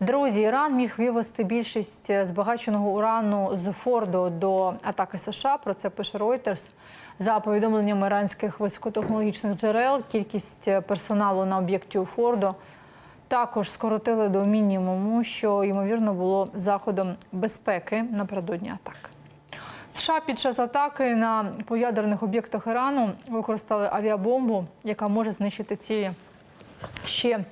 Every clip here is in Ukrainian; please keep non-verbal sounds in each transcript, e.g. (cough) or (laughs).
Друзі, Іран міг вивести більшість е, збагаченого урану з Фордо до атаки США. Про це пише Reuters. За повідомленнями іранських високотехнологічних джерел, кількість е, персоналу на об'єкті у Фордо також скоротили до мінімуму, що ймовірно було заходом безпеки напередодні атак. США під час атаки на по ядерних об'єктах Ірану використали авіабомбу, яка може знищити цілі ще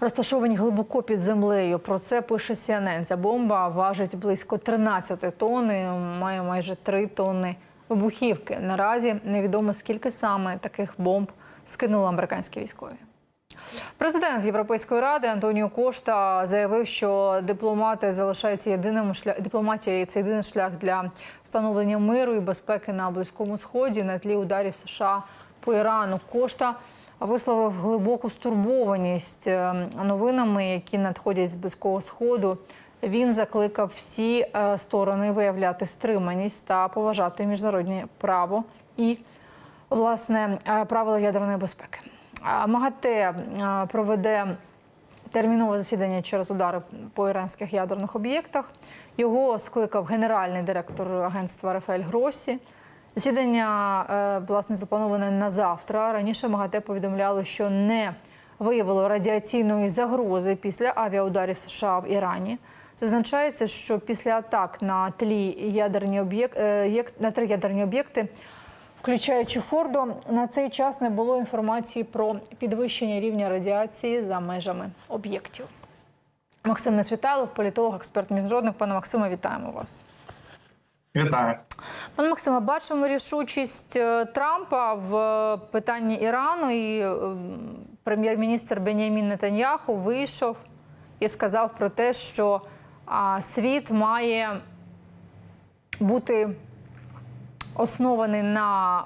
розташовані глибоко під землею. Про це пише CNN. Ця бомба важить близько 13 тонн, має майже 3 тонни вибухівки. Наразі невідомо скільки саме таких бомб скинули американські військові. Президент Європейської ради Антоніо Кошта заявив, що дипломати залишаються єдиним шлях. Дипломатія це єдиний шлях для встановлення миру і безпеки на близькому сході на тлі ударів США по Ірану. Кошта висловив глибоку стурбованість е, новинами, які надходять з близького сходу. Він закликав всі е, сторони виявляти стриманість та поважати міжнародне право і власне е, правила ядерної безпеки. МАГАТЕ е, проведе термінове засідання через удари по іранських ядерних об'єктах. Його скликав генеральний директор агентства Рафаель Гросі. Засідання е, власне заплановане на завтра. Раніше МАГАТЕ повідомляло, що не виявило радіаційної загрози після авіаударів США в Ірані. Зазначається, що після атак на тлі ядерні об'єкти на три ядерні об'єкти включаючи Фордо, на цей час не було інформації про підвищення рівня радіації за межами об'єктів. Максим Несвітайлов, політолог, експерт міжнародних. Пане Максиме, вітаємо вас. Вітаю. Пане Максиме, бачимо рішучість е, Трампа в е, питанні Ірану. І е, прем'єр-міністр Бенямін Нетаньяху вийшов і сказав про те, що світ має бути оснований на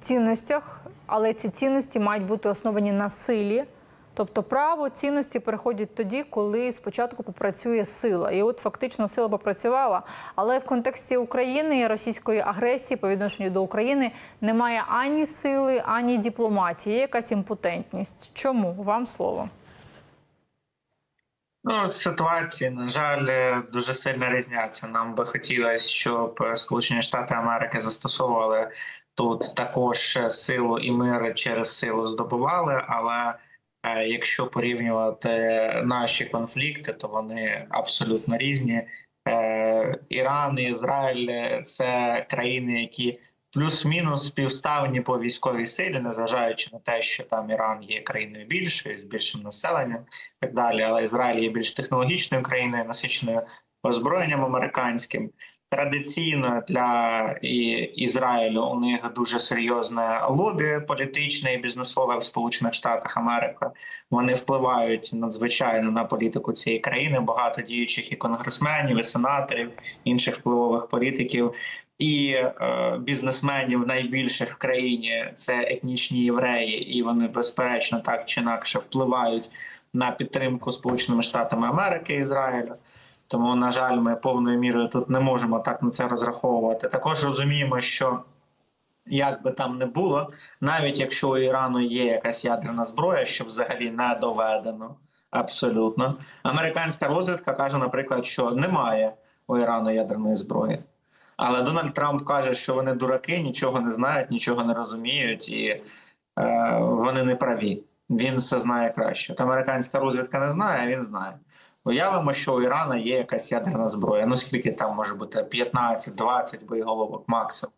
цінностях, але ці цінності мають бути основані на силі. Тобто право цінності переходять тоді, коли спочатку попрацює сила. І от фактично сила попрацювала. Але в контексті України і російської агресії по відношенню до України немає ані сили, ані дипломатії. Є якась імпотентність. Чому вам слово? Ну, ситуації, на жаль, дуже сильно різняться. Нам би хотілося, щоб Сполучені Штати Америки застосовували тут також силу і мир через силу здобували. Але якщо порівнювати наші конфлікти, то вони абсолютно різні. Е, Іран і Ізраїль це країни, які плюс-мінус співставні по військовій силі, незважаючи на те, що там Іран є країною більшою з більшим населенням, і так далі. Але Ізраїль є більш технологічною країною, насиченою озброєнням американським. Традиційно для Ізраїлю у них дуже серйозне лобі політичне і бізнесове в Сполучених Штатах Америки. Вони впливають надзвичайно на політику цієї країни. Багато діючих і конгресменів, і сенаторів, інших впливових політиків і е, бізнесменів найбільших в країні це етнічні євреї, і вони безперечно так чи інакше впливають на підтримку Сполученими Штатами Америки і Ізраїля. Тому, на жаль, ми повною мірою тут не можемо так на це розраховувати. Також розуміємо, що як би там не було, навіть якщо у Ірану є якась ядерна зброя, що взагалі не доведено абсолютно, американська розвідка каже, наприклад, що немає у Ірану ядерної зброї. Але Дональд Трамп каже, що вони дураки, нічого не знають, нічого не розуміють, і е, вони не праві. Він все знає краще. От американська розвідка не знає, а він знає. Уявимо, що у Ірана є якась ядерна зброя. Ну скільки там може бути 15-20 боєголовок максимум.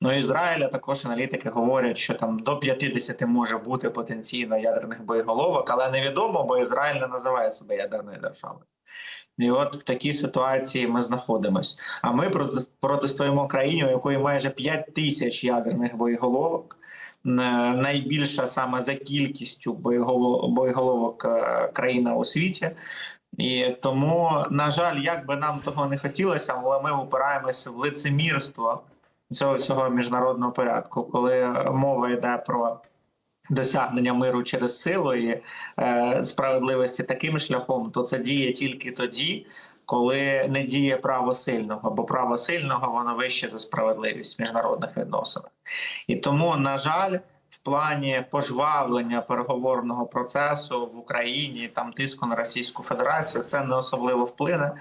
Ну Ізраїля також аналітики говорять, що там до 50 може бути потенційно ядерних боєголовок, але невідомо, бо Ізраїль не називає себе ядерною державою. І от в такій ситуації ми знаходимося. А ми протистоїмо країні, у якої майже 5 тисяч ядерних боєголовок. Найбільша саме за кількістю боєголовок е, країна у світі. І тому, на жаль, як би нам того не хотілося, але ми опираємося в лицемірство цього всього міжнародного порядку, коли мова йде про досягнення миру через силу і е, справедливості таким шляхом, то це діє тільки тоді, коли не діє право сильного, бо право сильного воно вище за справедливість в міжнародних відносинах. І тому, на жаль, в плані пожвавлення переговорного процесу в Україні, там тиску на Російську Федерацію, це не особливо вплине,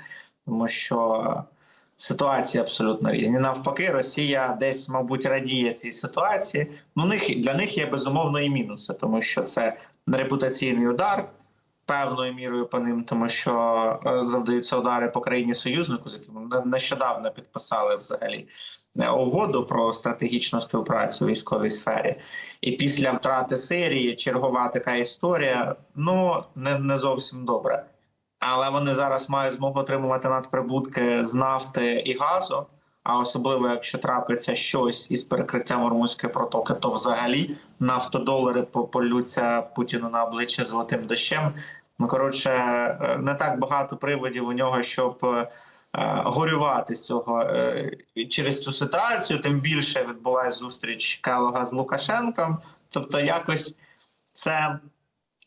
тому що ситуації абсолютно різні. Навпаки, Росія десь, мабуть, радіє цій ситуації. Ну, них для них є безумовно і мінуси, тому що це репутаційний удар. Певною мірою по ним, тому що е, завдаються удари по країні союзнику, з яким не- нещодавно підписали взагалі е, угоду про стратегічну співпрацю у військовій сфері. І після втрати Сирії чергова така історія. Ну не, не зовсім добре. Але вони зараз мають змогу отримувати надприбутки з нафти і газу. А особливо, якщо трапиться щось із перекриттям Ормузької протоки, то взагалі нафтодолари по- полються Путіну на обличчя золотим дощем. Ну коротше, е, не так багато приводів у нього, щоб е, горювати з цього е, через цю ситуацію. Тим більше відбулася зустріч Келога з Лукашенком. Тобто, якось це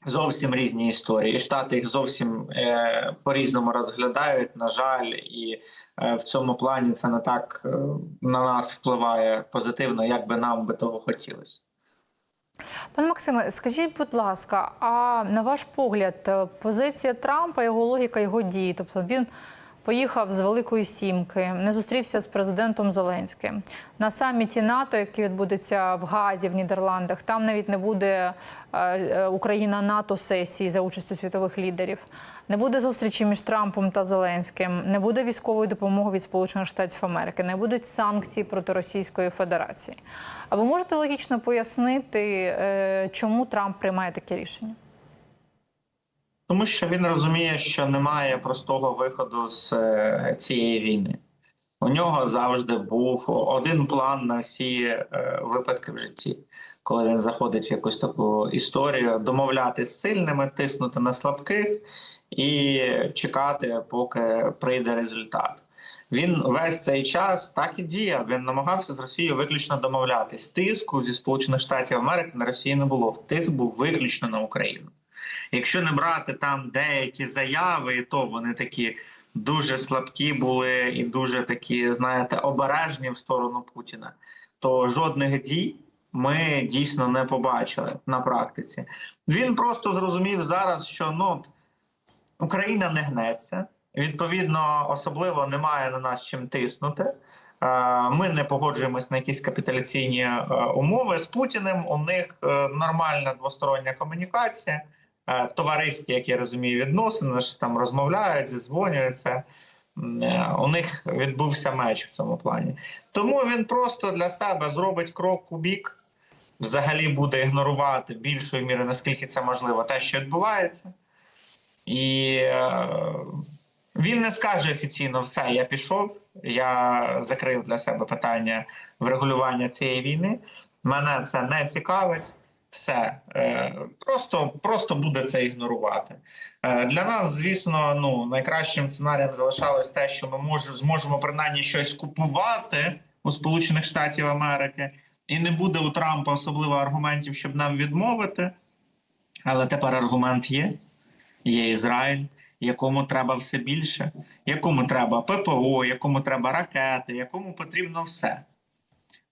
зовсім різні історії. І Штати їх зовсім е, по-різному розглядають. На жаль, і е, в цьому плані це не так е, на нас впливає позитивно, як би нам би того хотілося. Пане Максиме, скажіть, будь ласка, а на ваш погляд, е, позиція Трампа, його логіка, його дії, тобто він поїхав з Великої Сімки, не зустрівся з президентом Зеленським на саміті НАТО, який відбудеться в Газі в Нідерландах. Там навіть не буде е, е, Україна НАТО сесії за участю світових лідерів. Не буде зустрічі між Трампом та Зеленським, не буде військової допомоги від Сполучених Штатів Америки, не будуть санкцій проти Російської Федерації. А ви можете логічно пояснити, е, чому Трамп приймає таке рішення? Тому що він розуміє, що немає простого виходу з е, цієї війни. У нього завжди був один план на всі е, випадки в житті, коли він заходить в якусь таку історію, домовляти з сильними, тиснути на слабких і чекати, поки прийде результат. Він весь цей час так і діяв. Він намагався з Росією виключно домовлятись. Тиску зі Сполучених Штатів Америки на Росію не було. Тиск був виключно на Україну. Якщо не брати там деякі заяви, і то вони такі дуже слабкі були і дуже такі, знаєте, обережні в сторону Путіна, то жодних дій ми дійсно не побачили на практиці. Він просто зрозумів зараз, що ну Україна не гнеться. Відповідно, особливо немає на нас чим тиснути. Е, Ми не погоджуємось на якісь капітуляційні е, умови з Путіним. У них е, нормальна двостороння комунікація, товариські, як я розумію, відносини ж там розмовляють, зізвонюються. Е, У них відбувся меч в цьому плані. Тому він просто для себе зробить крок у бік, взагалі буде ігнорувати більшою мірою, наскільки це можливо, те, що відбувається. І е, він не скаже офіційно все, я пішов, я закрив для себе питання врегулювання цієї війни. Мене це не цікавить. Все е, просто, просто буде це ігнорувати. Е, для нас, звісно, ну найкращим сценарієм залишалось те, що ми можемо зможемо принаймні щось купувати у Сполучених Штатів Америки, і не буде у Трампа особливо аргументів, щоб нам відмовити. Але тепер аргумент є є Ізраїль, якому треба все більше, якому треба ППО, якому треба ракети, якому потрібно все.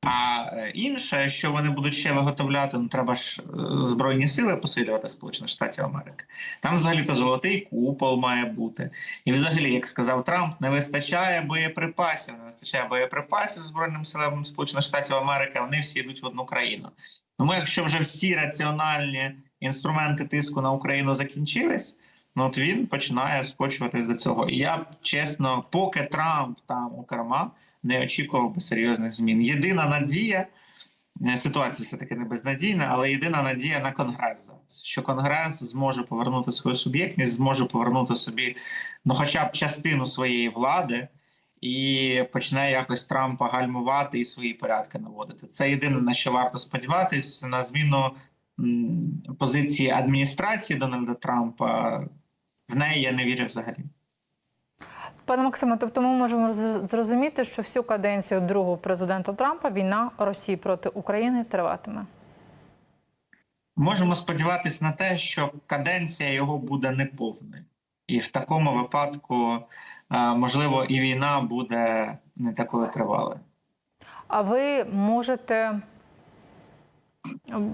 А е, інше, що вони будуть ще виготовляти, ну треба ж е, збройні сили посилювати Сполучених Штатів Америки. Там взагалі-то золотий купол має бути. І взагалі, як сказав Трамп, не вистачає боєприпасів, не вистачає боєприпасів Збройним силам Сполучених Штатів Америки. Вони всі йдуть в одну країну. Тому, якщо вже всі раціональні інструменти тиску на Україну закінчились, ну от він починає скочуватись до цього. І я чесно, поки Трамп там у керма, не очікував би серйозних змін. Єдина надія, е, ситуація все таки не безнадійна, але єдина надія на конгрес зараз, що конгрес зможе повернути свою суб'єктність, зможе повернути собі ну, хоча б частину своєї влади. І почне якось Трампа гальмувати і свої порядки наводити. Це єдине на що варто сподіватись на зміну позиції адміністрації Дональда Трампа. В неї я не вірю взагалі. Пане Максиме, тобто ми можемо зрозуміти, що всю каденцію другого президента Трампа війна Росії проти України триватиме. Можемо сподіватися на те, що каденція його буде неповною, і в такому випадку, е, можливо, і війна буде не такою тривалою. А ви можете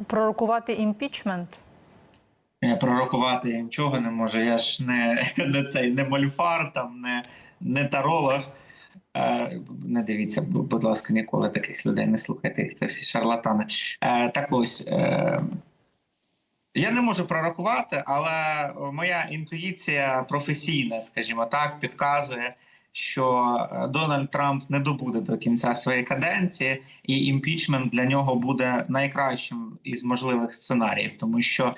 Пророкувати імпічмент. Я пророкувати я нічого не можу. Я ж не, (laughs) не цей не мольфар, там не, не таролог. Е, не дивіться, бу- будь ласка, ніколи таких людей не слухайте їх. Це всі шарлатани. Е, так ось. Е, я не можу пророкувати, але моя інтуїція професійна, скажімо так, підказує, що е, Дональд Трамп не добуде до кінця своєї каденції, і імпічмент для нього буде найкращим із можливих сценаріїв, тому що,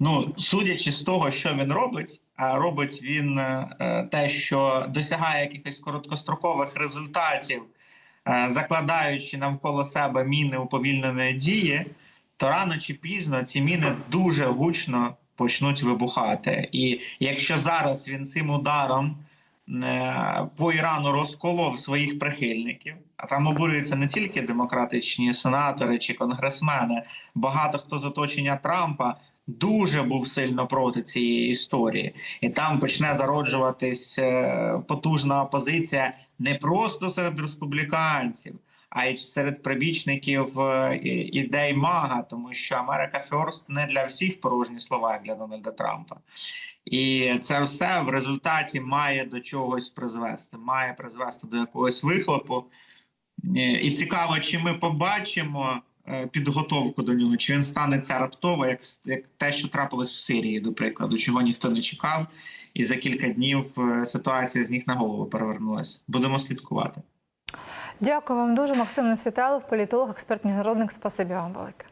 ну, судячи з того, що він робить, а робить він е, те, що досягає якихось короткострокових результатів, е, закладаючи навколо себе міни уповільненої дії то рано чи пізно ці міни дуже гучно почнуть вибухати. І якщо зараз він цим ударом е, по Ірану розколов своїх прихильників, а там обурюються не тільки демократичні сенатори чи конгресмени, багато хто з оточення Трампа. Дуже був сильно проти цієї історії, і там почне зароджуватись е, потужна опозиція не просто серед республіканців, а й серед прибічників е, ідей Мага, тому що Америка Ферст не для всіх порожні слова для Дональда Трампа. І це все в результаті має до чогось призвести, має призвести до якогось вихлопу. Е, І цікаво, чи ми побачимо е, підготовку до нього, чи він станеться раптово, як, як те, що трапилось в Сирії, до прикладу, чого ніхто не чекав, і за кілька днів ситуація з ніг на голову перевернулася. Будемо слідкувати. Дякую вам дуже, Максим Несвіталов, політолог, експерт міжнародник. Спасибі вам велике.